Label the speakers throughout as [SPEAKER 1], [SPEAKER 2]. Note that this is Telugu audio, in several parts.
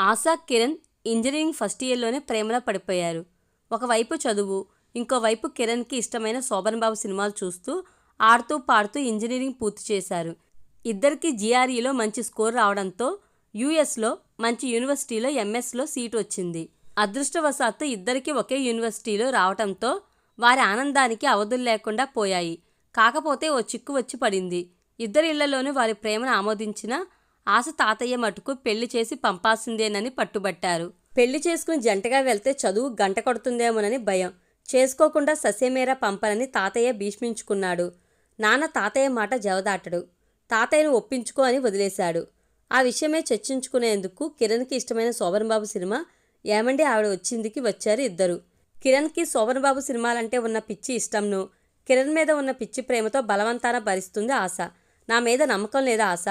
[SPEAKER 1] ఆశా కిరణ్ ఇంజనీరింగ్ ఫస్ట్ ఇయర్లోనే ప్రేమలో పడిపోయారు. ఒకవైపు చదువు ఇంకోవైపు కిరణ్కి ఇష్టమైన శోభన్ బాబు సినిమాలు చూస్తూ ఆడుతూ పాడుతూ ఇంజనీరింగ్ పూర్తి చేశారు. ఇద్దరికి జిఆర్ఈలో మంచి స్కోర్ రావడంతో యూఎస్లో మంచి యూనివర్సిటీలో ఎంఎస్లో సీటు వచ్చింది. అదృష్టవశాత్తు ఇద్దరికి ఒకే యూనివర్సిటీలో రావడంతో వారి ఆనందానికి అవధులు లేకుండా పోయాయి. కాకపోతే ఓ చిక్కు వచ్చి పడింది. ఇద్దరి ఇళ్ళలోనూ వారి ప్రేమను ఆమోదించిన ఆశ తాతయ్య మటుకు పెళ్ళి చేసి పంపాల్సిందేనని పట్టుబట్టారు. పెళ్ళి చేసుకుని జంటగా వెళ్తే చదువు గంట కొడుతుందేమోనని భయం. చేసుకోకుండా ససేమేరా పంపనని తాతయ్య భీష్మించుకున్నాడు. నాన్న తాతయ్య మాట జవదాటడు. తాతయ్యను ఒప్పించుకో అని వదిలేశాడు. ఆ విషయమే చర్చించుకునేందుకు కిరణ్కి ఇష్టమైన శోభన్బాబు సినిమా ఏమండి ఆవిడ వచ్చిందికి వచ్చారు ఇద్దరు. కిరణ్కి శోభన్బాబు సినిమాలంటే ఉన్న పిచ్చి ఇష్టంను కిరణ్ మీద ఉన్న పిచ్చి ప్రేమతో బలవంతాన భరిస్తుంది ఆశ. నా మీద నమ్మకం లేదా ఆశ?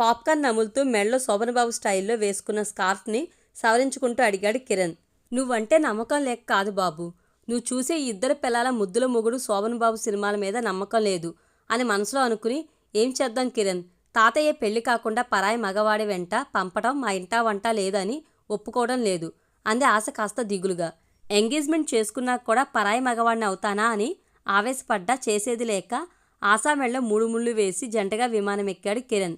[SPEAKER 1] పాప్కార్న్ నములుతూ మెడలో శోభనబాబు స్టైల్లో వేసుకున్న స్కార్ఫ్ని సవరించుకుంటూ అడిగాడు కిరణ్. నువ్వంటే నమ్మకం లేక కాదు బాబు. నువ్వు చూసే ఇద్దరు పిల్లల ముద్దుల మొగుడు శోభనబాబు సినిమాల మీద నమ్మకం లేదు అని మనసులో అనుకుని ఏం చేద్దాం కిరణ్? తాతయ్య పెళ్ళి కాకుండా పరాయి మగవాడి వెంట పంపడం మా ఇంటా వంట లేదని ఒప్పుకోవడం లేదు అంది ఆశ కాస్త దిగులుగా. ఎంగేజ్మెంట్ చేసుకున్నా కూడా పరాయి మగవాడిని అవుతానా అని ఆవేశపడ్డా చేసేది లేక ఆశామెళ్ళ మూడు ముళ్ళు వేసి జంటగా విమానం ఎక్కాడు కిరణ్.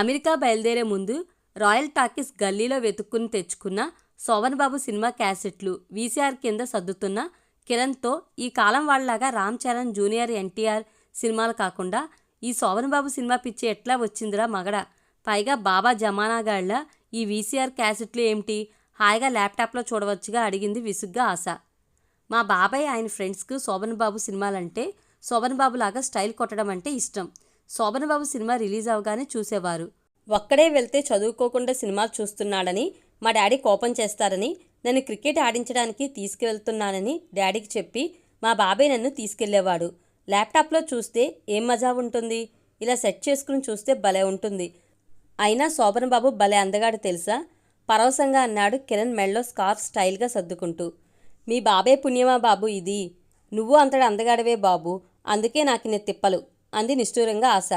[SPEAKER 1] అమెరికా బయలుదేరే ముందు రాయల్ టాకీస్ గల్లీలో వెతుక్కుని తెచ్చుకున్న శోభన్ బాబు సినిమా క్యాసెట్లు వీసీఆర్ కింద సర్దుతున్న కిరణ్తో ఈ కాలం వాళ్ళలాగా రామ్ చరణ్ జూనియర్ ఎన్టీఆర్ సినిమాలు కాకుండా ఈ శోభన్ బాబు సినిమా పిచ్చి ఎట్లా వచ్చిందిరా మగడ? పైగా బాబా జమానాగాళ్ళ ఈ వీసీఆర్ క్యాసెట్లు ఏమిటి? హాయిగా ల్యాప్టాప్లో చూడవచ్చుగా అడిగింది విసుగ్గా ఆశ. మా బాబాయ్ ఆయన ఫ్రెండ్స్కు శోభన్ బాబు సినిమాలంటే శోభన్ లాగా స్టైల్ కొట్టడం అంటే ఇష్టం. శోభనబాబు సినిమా రిలీజ్ అవగానే చూసేవారు. ఒక్కడే వెళ్తే చదువుకోకుండా సినిమాలు చూస్తున్నాడని మా డాడీ కోపం చేస్తారని నన్ను క్రికెట్ ఆడించడానికి తీసుకువెళ్తున్నానని డాడీకి చెప్పి మా బాబాయ్ నన్ను తీసుకెళ్ళేవాడు. ల్యాప్టాప్లో చూస్తే ఏం మజా ఉంటుంది? ఇలా సెట్ చేసుకుని చూస్తే భలే ఉంటుంది. అయినా శోభనబాబు భలే అందగాడు తెలుసా? పరవశంగా అన్నాడు కిరణ్ మెళ్ళో స్కార్ఫ్ స్టైల్గా సర్దుకుంటూ. మీ బాబే పుణ్యమా బాబు ఇది? నువ్వు అంతడు అందగాడవే బాబు. అందుకే నాకు నేను తిప్పలు. అంది నిష్ఠూరంగా ఆశ.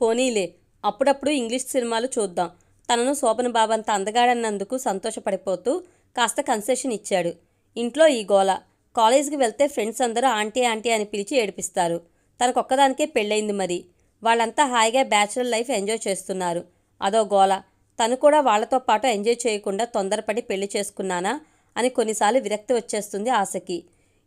[SPEAKER 1] పోనీలే అప్పుడప్పుడు ఇంగ్లీష్ సినిమాలు చూద్దాం. తనను శోభన బాబంత అందగాడన్నందుకు సంతోషపడిపోతూ కాస్త కన్సెషన్ ఇచ్చాడు. ఇంట్లో ఈ గోల. కాలేజీకి వెళ్తే ఫ్రెండ్స్ అందరూ ఆంటీ ఆంటీ అని పిలిచి ఏడిపిస్తారు. తనకొక్కదానికే పెళ్ళయింది మరి. వాళ్ళంతా హాయిగా బ్యాచులర్ లైఫ్ ఎంజాయ్ చేస్తున్నారు. అదో గోల. తను కూడా వాళ్ళతో పాటు ఎంజాయ్ చేయకుండా తొందరపడి పెళ్ళి చేసుకున్నానా అని కొన్నిసార్లు విరక్తి వచ్చేస్తుంది ఆశకి.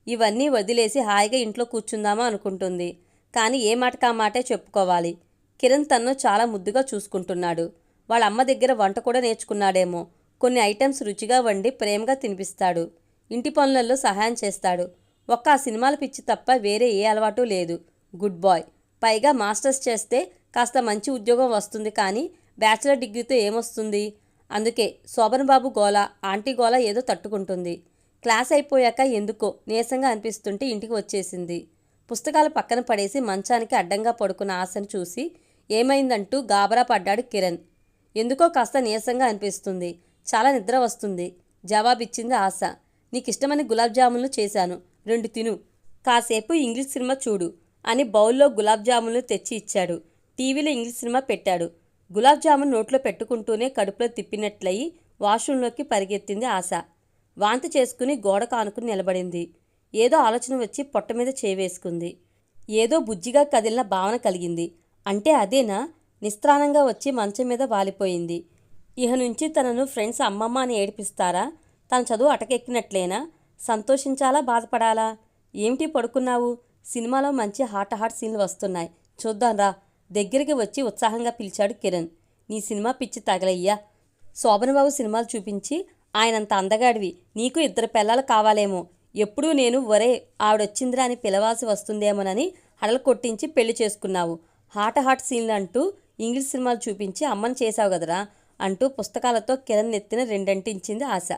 [SPEAKER 1] ఇవన్నీ వదిలేసి హాయిగా ఇంట్లో కూర్చుందామా అనుకుంటుంది. కానీ ఏ మాటకా మాటే చెప్పుకోవాలి. కిరణ్ తన్ను చాలా ముద్దుగా చూసుకుంటున్నాడు. వాళ్ళ అమ్మ దగ్గర వంట కూడా నేర్చుకున్నాడేమో. కొన్ని ఐటమ్స్ రుచిగా వండి ప్రేమగా తినిపిస్తాడు. ఇంటి పనులలో సహాయం చేస్తాడు. ఒక్క ఆ సినిమాల పిచ్చి తప్ప వేరే ఏ అలవాటు లేదు. Good bye. పైగా మాస్టర్స్ చేస్తే కాస్త మంచి ఉద్యోగం వస్తుంది కానీ బ్యాచిలర్ డిగ్రీతో ఏమొస్తుంది? అందుకే శోభన్ బాబు గోల ఆంటీ గోల ఏదో తట్టుకుంటుంది. క్లాస్ అయిపోయాక ఎందుకో నీరసంగా అనిపిస్తుంటే ఇంటికి వచ్చేసింది. పుస్తకాలు పక్కన పడేసి మంచానికి అడ్డంగా పడుకున్న ఆశను చూసి ఏమైందంటూ గాబరా పడ్డాడు కిరణ్. ఎందుకో కాస్త నీరసంగా అనిపిస్తుంది. చాలా నిద్ర వస్తుంది. జవాబిచ్చింది ఆశ. నీకిష్టమని గులాబ్ జామున్లు చేశాను. రెండు తిను. కాసేపు ఇంగ్లీష్ సినిమా చూడు అని బౌల్లో గులాబ్ జామున్లు తెచ్చి ఇచ్చాడు. టీవీలో ఇంగ్లీష్ సినిమా పెట్టాడు. గులాబ్ జామున్ నోట్లో పెట్టుకుంటూనే కడుపులో తిప్పినట్లయి వాష్రూంలోకి పరిగెత్తింది ఆశ. వాంతి చేసుకుని గోడ కానుకుని నిలబడింది. ఏదో ఆలోచన వచ్చి పొట్ట మీద చేవేసుకుంది. ఏదో బుజ్జిగా కదిలిన భావన కలిగింది. అంటే అదేనా? నిస్త్రాణంగా వచ్చి మంచం మీద వాలిపోయింది. ఇహ నుంచి తనను ఫ్రెండ్స్ అమ్మమ్మ అని ఏడిపిస్తారా? తన చదువు అటకెక్కినట్లేనా? సంతోషించాలా? బాధపడాలా? ఏమిటి పడుకున్నావు? సినిమాలో మంచి హాట్ హాట్ సీన్లు వస్తున్నాయి. చూద్దాం రా. దగ్గరికి వచ్చి ఉత్సాహంగా పిలిచాడు కిరణ్. నీ సినిమా పిచ్చి తగలయ్యా. శోభనబాబు సినిమాలు చూపించి ఆయనంత అందగాడివి. నీకు ఇద్దరు పిల్లలు కావాలేమో. ఎప్పుడూ నేను ఒరే ఆవిడొచ్చిందిరా అని పిలవాల్సి వస్తుందేమోనని హడలు కొట్టించి పెళ్ళి చేసుకున్నావు. హాట్ హాట్ సీన్లు అంటూ ఇంగ్లీష్ సినిమాలు చూపించి అమ్మని చేశావు కదరా అంటూ పుస్తకాలతో కిరణ్ నెత్తిన రెండంటించింది ఆశ.